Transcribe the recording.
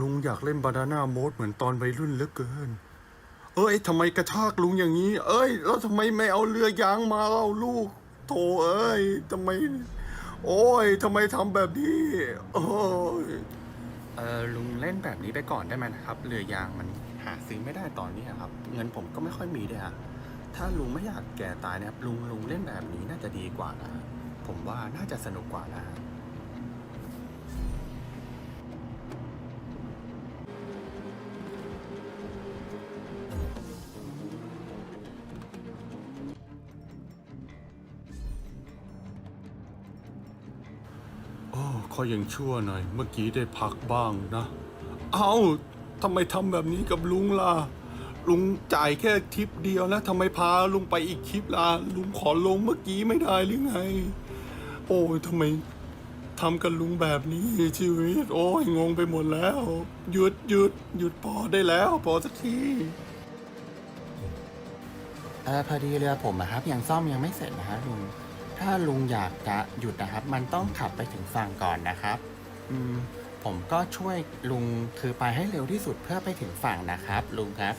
ลุงอยากเล่นบานาน่าโมดเหมือนตอนวัยรุ่นเหลือเกิน เอ้ยทำไมกระชากลุงอย่างนี้ เอ้ย แล้วทำไมไม่เอาเรือยางมาเล่าลูก โถเอ้ยทำไม โอ้ยทำไมทำแบบนี้โอ้ยเออลุงเล่นแบบนี้ไปก่อนได้ไหมนะครับ เรือยางมันหาซื้อไม่ได้ตอนนี้อะครับ เงินผมก็ไม่ค่อยมีด้วยฮะถ้าลุงไม่อยากแก่ตายนะครับลุงลุงเล่นแบบนี้น่าจะดีกว่านะ ผมว่าน่าจะสนุกกว่านะ โอ้ขอยังชั่วหน่อย เมื่อกี้ได้พักบ้างนะ เอา้าทำไมทำแบบนี้กับลุงล่ะ ลุงจ่ายแค่ทิปเดียวนะทำไมพาลุงไปอีกทริปล่ะ ลุงขอลงเมื่อกี้ไม่ได้หรือไง โอ้ยทำไมทำกับลุงแบบนี้ชีวิต โอ้ยงงไปหมดแล้ว หยุดหยุดหยุดพอได้แล้ว พอสักทีเออพอดีเรือผมนะครับยังซ่อมยังไม่เสร็จนะฮะลุง ถ้าลุงอยากจะหยุดนะครับ มันต้องขับไปถึงฝั่งก่อนนะครับ อืม ผมก็ช่วยลุงคือไปให้เร็วที่สุดเพื่อไปถึงฝั่งนะครับ ลุงครับ